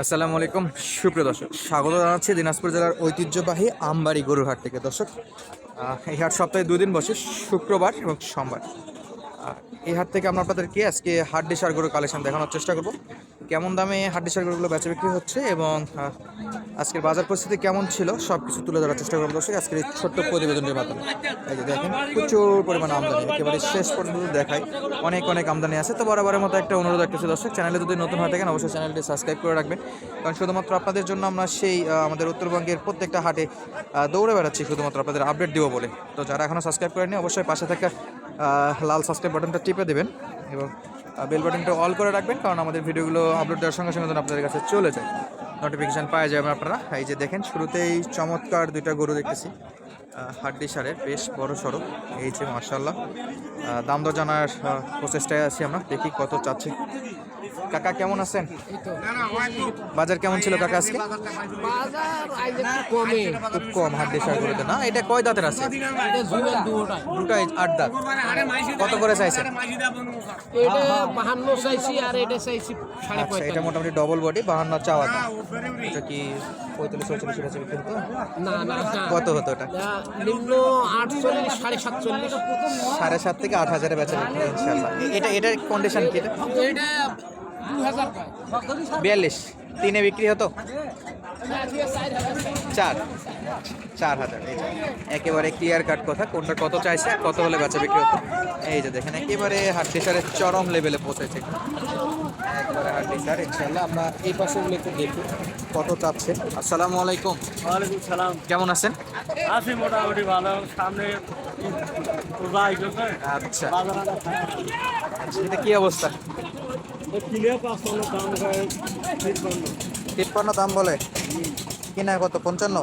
আসসালামু আলাইকুম। সুপ্রিয় দর্শক, স্বাগত জানাচ্ছি দিনাজপুর জেলার ঐতিহ্যবাহী আমবাড়ি গরুর হাট থেকে। দর্শক এই হাট সপ্তাহে দুদিন বসে শুক্রবার এবং সোমবার। এই হাট থেকে আমরা আপনাদেরকে আজকে হাট ডিসার গরুর কালেকশন দেখানোর চেষ্টা করব। কেমন দামে ডিসার গরুগুলো বেচা বিক্রি হচ্ছে এবং আজকের বাজার পরিস্থিতি কেমন ছিল সব কিছু তুলে ধরার চেষ্টা করব দর্শক। আজকের এই ছোট্ট প্রতিবেদনটির মাধ্যমে। এই যে দেখেন, প্রচুর পরিমাণ আমদানি, একেবারে শেষ পর্যন্ত দেখায় অনেক অনেক আমদানি আছে। তো বরাবরের মতো একটা অনুরোধ রাখতেছি দর্শক, চ্যানেলে যদি নতুন হয়ে থাকেন অবশ্যই চ্যানেলটি সাবস্ক্রাইব করে রাখবেন। কারণ শুধুমাত্র আপনাদের জন্য আমরা সেই আমাদের উত্তরবঙ্গের প্রত্যেকটা হাটে দৌড়ে বেড়াচ্ছি, শুধুমাত্র আপনাদের আপডেট দিব বলে। তো যারা এখনও সাবস্ক্রাইব করেনি অবশ্যই পাশে থাকা লাল সাবস্ক্রাইব বাটনটা টিপে দেবেন এবং বেল বাটনটা অল করে রাখবেন, কারণ আমাদের ভিডিওগুলো আপলোড দেওয়ার সঙ্গে সঙ্গে যেন আপনাদের কাছে চলে যায়। নোটিফিকেশান পাওয়া যাবেন আপনারা। এই যে দেখেন, শুরুতেই চমৎকার দুইটা গরু দেখতেছি। হাড্ডি সারের, বেশ বড় সড়ো। এই যে মার্শাল্লাহ দাম দর জানার প্রচেষ্টায় আছি আমরা। দেখি কত চাচ্ছি। কাকা কেমন আছেন? বাজার কেমন ছিল কাকা আজকে? খুব কম হাড্ডি গরুতে না? এটা কয় দাঁতের আছে? দুটাই আট দাঁত। কত করে চাইছেন চাইছি আর এটা আচ্ছা এটা মোটামুটি ডবল বডি বাহান্ন চাওয়া দাম। এটা কি পঁয়তাল্লিশ ছয়চল্লিশ এটা বিক্রি হতো? না না না। কত হতো এটা? এটা নিম্ন আটচল্লিশ সাড়ে সাতচল্লিশ। সাড়ে সাত থেকে আট হাজারে বেচা বিক্রি ইনশাল্লাহ এটা এটার কন্ডিশন কি এটা বিয়াল্লিশ। তিনে বিক্রি হতো? চার। চার হাজার এই যে। একেবারে ক্লিয়ার কাট কথা। কোনটা কত চাইছে? কত হলে বেচা বিক্রি হতো? এই যে দেখেন একেবারে হাট টিচারের চরম লেভেলে পৌঁছেছে। একবারে হাট ইনশাল্লাহ আমরা এই পাশেগুলো একটু দেখি কত চাচ্ছে। আসসালামু আলাইকুম। ওয়ালাইকুম সালাম। কেমন আছেন? আছি মোটামুটি ভালো। সামনে আচ্ছা। আচ্ছা, এটা কি অবস্থা? তিপ্পান্ন দাম বলে। কিনা কত? পঞ্চান্ন?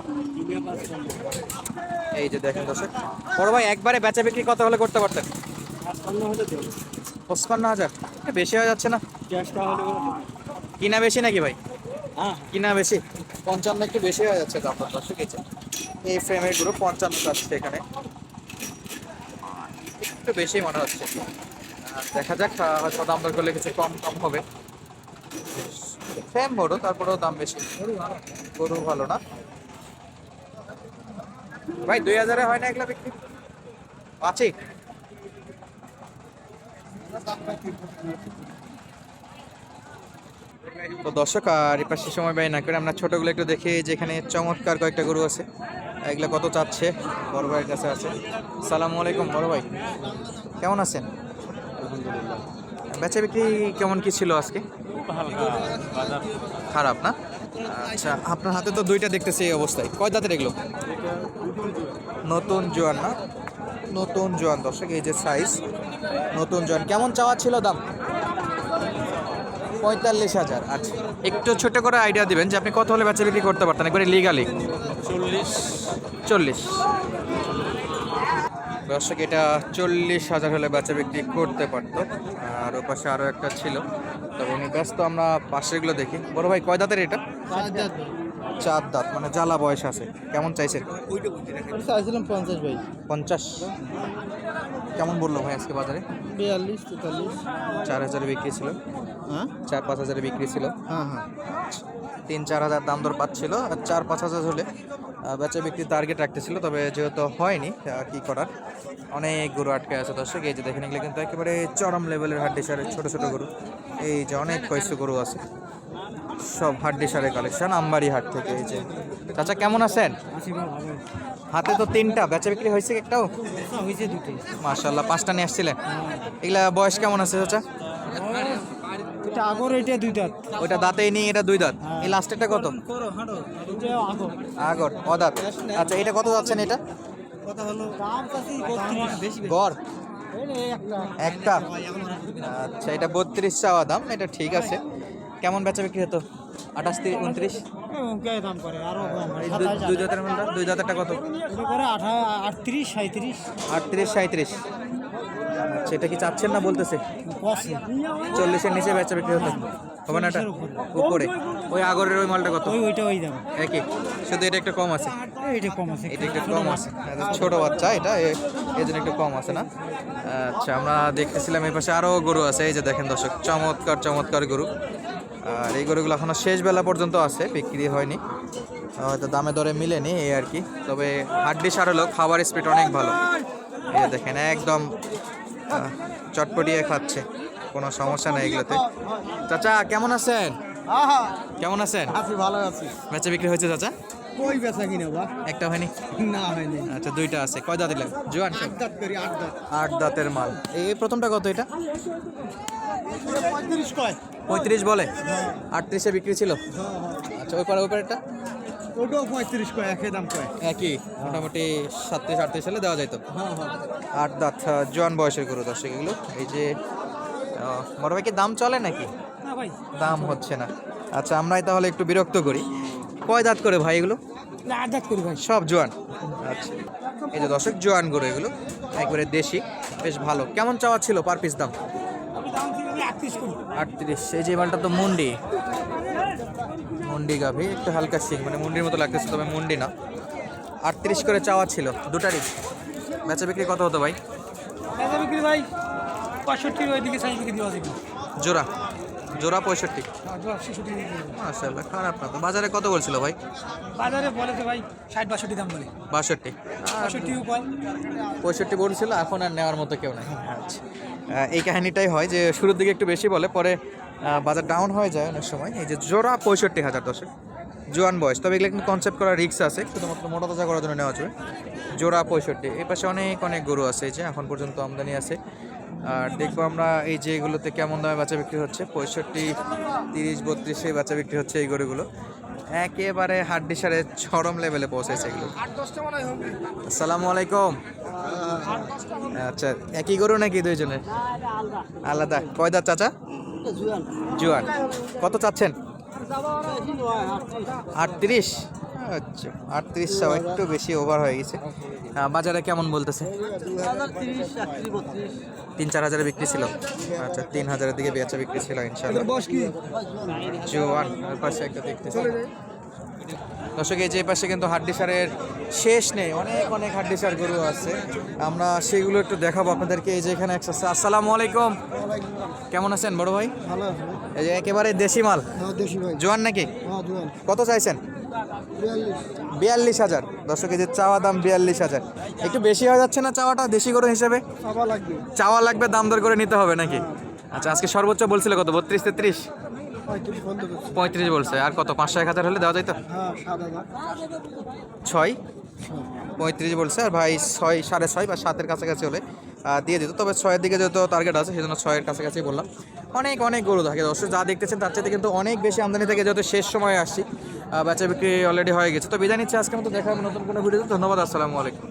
এই যে দেখেন দর্শক, বড় ভাই, একবারে বেচা বিক্রি কত হলে করতে পারতেন? পাঁচপান্ন হাজার। বেশি হয়ে যাচ্ছে না। কিনা বেশি নাকি ভাই? হ্যাঁ কিনা বেশি? পঞ্চান্ন একটু বেশি হয়ে যাচ্ছে দাম দর্শক এই এই ফ্রেমেরগুলো পঞ্চান্ন যাচ্ছে এখানে। একটু বেশি মনে হচ্ছে। দেখা যাক হয়তো দাম দর করলে কিছু কম কম হবে। ফ্রেম বড় তারপরেও দাম বেশি। গরু ভালো না। ভাই, দুই হাজারে হয় না এগুলা বিক্রি? আছে তো দর্শক, আর এ পাশে সময় ব্যয় না করে আমরা ছোটগুলো একটু দেখি, যেখানে চমৎকার কয়েকটা গরু আছে। এগুলো কত চাচ্ছে? বড় ভাইয়ের কাছে আছে। সালামু আলাইকুম, বড় ভাই। কেমন আছেন? বেচা বিক্রি কেমন কি ছিল আজকে? খারাপ না? আচ্ছা আপনার হাতে তো দুইটা দেখতেছি এই অবস্থায়। কয় দাঁতের এগুলো? নতুন জোয়ান। না? নতুন জোয়ান দর্শক এই যে সাইজ নতুন জোয়ান। কেমন চাওয়া ছিল দাম? পঁয়তাল্লিশ হাজার। আচ্ছা একটু ছোট করে আইডিয়া দিবেন যে আপনি কত হলে বেচা বিক্রি করতে পারতেন? একবারে লিগালি চল্লিশ। চল্লিশ। দর্শক এটা চল্লিশ হাজার হলে বেচা বিক্রি করতে পারতো। আর ও পাশে আরও একটা ছিল। তবে উনি ব্যস্ত আমরা পাশেরগুলো দেখি। বড় ভাই কয় দাঁতের এটা? চার দাঁত। মানে জ্বালা বয়স আছে। কেমন চাইছেন? চাইছিলাম পঞ্চাশ ভাই। পঞ্চাশ। কেমন বলল ভাই আজকে বাজারে? বিয়াল্লিশ তেতাল্লিশ। চার হাজারে বিক্রি ছিল। হ্যাঁ? চার পাঁচ হাজারে বিক্রি ছিল। হ্যাঁ হ্যাঁ। তিন চার হাজার দাম দর পাচ্ছিল আর চার পাঁচ হাজার হলে বেচা বিক্রি টার্গেট রাখতেছিল তবে যেহেতু হয়নি কি করার? অনেক গরু আটকে আছে দর্শক এই যে দেখেন এগুলো কিন্তু একেবারে চরম লেভেলের হাড্ডি সারের ছোট ছোট গরু। এই যে অনেক কয়েকশো গরু আছে সব হাড্ডি সারের কালেকশন আমবাড়ি হাট থেকে এই যে। চাচা কেমন আছেন? হাতে তো তিনটা বেচা বিক্রি হয়েছে একটাও? হয়েছে দুটো। মার্শাল্লাহ পাঁচটা নিয়ে আসছিলেন। এগুলা বয়স কেমন আছে চাচা? এটা আগর এটা দুই দাঁত। ওইটা দাঁতেই নিয়ে এটা দুই দাঁত। এই লাস্টেরটা কত? আগর। অদাঁত আচ্ছা এটা কত যাচ্ছেন এটা? গড়? একটা। আচ্ছা এটা বত্রিশ চাওয়া দাম এটা ঠিক আছে। কেমন বেচা বিক্রি হতো? আঠাশ তিরিশ উনত্রিশ? দুই- জাতের দুই জাতেরটা কত? আটত্রিশ সাঁত্রিশ আটত্রিশ সাঁত্রিশ আচ্ছা এটা কি চাচ্ছেন না বলতেছে? চল্লিশের নিচে বেচা বিক্রি হতো। হবে না এটা? উপরে। ওই আগরের ওই মালটা কত? ওই ওইটা ওই দাম। একই। শুধু এটা একটু কম আছে। এটা কম আছে। এটা একটু কম আছে। ছোট বাচ্চা এটা এই জন্য একটু কম আছে না? আচ্ছা আমরা দেখতেছিলাম এই পাশে আরও গরু আছে। এই যে দেখেন দর্শক চমৎকার চমৎকার গরু। আর এই গরুগুলো এখনও শেষ বেলা পর্যন্ত আছে বিক্রি হয়নি। হয়তো দামে দরে মিলেনি এই আর কি। তবে হাড্ডি সার হলেও খাবার স্পিড অনেক ভালো। এই দেখেন একদম চটপটিয়ে খাচ্ছে। কোনো সমস্যা নেই এগুলোতে। চাচা কেমন আছেন? কেমন আছেন? আছি ভালো আছি। বেচা বিক্রি হয়েছে চাচা? কই বেচা কিনা বা? একটা হয়নি? না হয়নি। আচ্ছা দুইটা আছে। কয় দাঁত দিলেন জোয়ান আট দাঁত করি আট দাঁত। আট দাঁতের মাল। এই প্রথমটা কত এটা? পঁয়ত্রিশ কয়। পঁয়ত্রিশ বলে? আটত্রিশে বিক্রি ছিল? আচ্ছা ওই পারে ওই পারেরটা ওটাও পঁয়ত্রিশ কয় একই দাম কয়? একই মোটামুটি সাতত্রিশ আটত্রিশ সালে দেওয়া যাইতো। হ্যাঁ হ্যাঁ। আট দাঁত জোয়ান বয়সের গরু দর্শক এগুলো এই যে বড় ভাই কি দাম চলে নাকি? ভাই। দাম হচ্ছে না। আচ্ছা আমরাই তাহলে একটু বিরক্ত করি। কয় দাঁত করে ভাই এগুলো? আট দাঁত করি ভাই। সব জোয়ান। আচ্ছা এই যে দর্শক জোয়ান গরু এগুলো একবারে দেশি বেশ ভালো। কেমন চাওয়া ছিল পার পিস দাম? আটত্রিশ এই যে মালটা তো মুন্ডি। মুন্ডি গাভি একটু হালকা সিং মানে মুন্ডির মতো লাগতেছে তবে মুন্ডি না। আটত্রিশ করে চাওয়া ছিল দুটারই। বেচা বিক্রি কত হতো ভাই? বেচা বিক্রি ভাই পঁয়ষট্টির ওইদিকে সাইজ বিক্রি দেওয়া যাবে জোড়া? জোড়া পঁয়ষট্টি? ছেষট্টি খারাপ না তো। বাজারে কত বলছিল ভাই? বাজারে বলেছে ভাই ষাট বাষট্টি দাম বলে। বাষট্টি। পঁয়ষট্টি বলছিল এখন আর নেওয়ার মতো কেউ নাই। আচ্ছা। এই কাহিনীটাই হয় যে শুরুর দিকে একটু বেশি বলে পরে বাজার ডাউন হয়ে যায় অনেক সময়। এই যে জোড়া পঁয়ষট্টি হাজার দশে। জোয়ান বয়স। তবে এগুলো কিন্তু কনসেপ্ট করার রিক্স আছে, শুধুমাত্র মোটা তাজা করার জন্য নেওয়া যাবে। জোড়া পঁয়ষট্টি। এই পাশে অনেক অনেক গরু আছে এই যে, এখন পর্যন্ত আমদানি আছে। আর দেখব আমরা এই যে এগুলোতে কেমন দামে বাচ্চা বিক্রি হচ্ছে। পঁয়ষট্টি, তিরিশ, বত্রিশে বাচ্চা বিক্রি হচ্ছে এই গরুগুলো। একেবারে হাড্ডি সারে চরম লেভেলে পৌঁছেছে এগুলো। আসসালামু আলাইকুম। আচ্ছা একই গরু নাকি দুইজনের? আলাদা। কয় দাঁত চাচা? জুয়ান। কত চাচ্ছেন? আটত্রিশ। আচ্ছা আটত্রিশ সব একটু বেশি ওভার হয়ে গেছে। বাজারে কেমন বলতেছে? তিন চার হাজারে বিক্রি ছিল। আচ্ছা তিন হাজারের দিকে বেচা বিক্রি ছিল ইনশাল্লাহ জুয়ান পাশে একটা দেখতেছি। দর্শক এই যে পাশে কিন্তু হাড্ডি সারের শেষ নেই অনেক অনেক হাড্ডি সার গরু আছে। আমরা সেগুলো একটু দেখাবো আপনাদেরকে এই যে এখানে আছে। আসসালামু আলাইকুম। কেমন আছেন বড় ভাই? ভালো এই যে একেবারে দেশি মাল। হ্যাঁ দেশি ভাই। জোয়ান নাকি? হ্যাঁ কত চাইছেন? বিয়াল্লিশ। হাজার। দর্শক এই যে চাওয়া দাম বিয়াল্লিশ হাজার। একটু বেশি হয়ে যাচ্ছে না চাওয়াটা দেশি গরু হিসেবে? চাওয়া লাগবে। দাম দর করে নিতে হবে নাকি? আচ্ছা আজকে সর্বোচ্চ বলছিল কত? বত্রিশ তেত্রিশ? পঁয়ত্রিশ বলছে। আর কত? পাঁচশো এক হাজার হলে দেওয়া যায় তো হ্যাঁ ছয়? পঁয়ত্রিশ বলছে। আর ভাই ছয় সাড়ে ছয় বা সাতের কাছাকাছি হলে দিয়ে দিত। তবে ছয়ের দিকে যেহেতু টার্গেট আছে সেজন্য ছয়ের কাছাকাছি বললাম। অনেক অনেক গরু থাকে। দর্শক যা দেখতেছেন তার চাইতে কিন্তু অনেক বেশি আমদানি থেকে যেহেতু শেষ সময়ে আসছি বেচা বিক্রি অলরেডি হয়ে গেছে। তো বিদায় নিচ্ছে আজকের মতো। দেখা হবে নতুন কোনো ভিডিওতে ধন্যবাদ। আসসালামু আলাইকুম।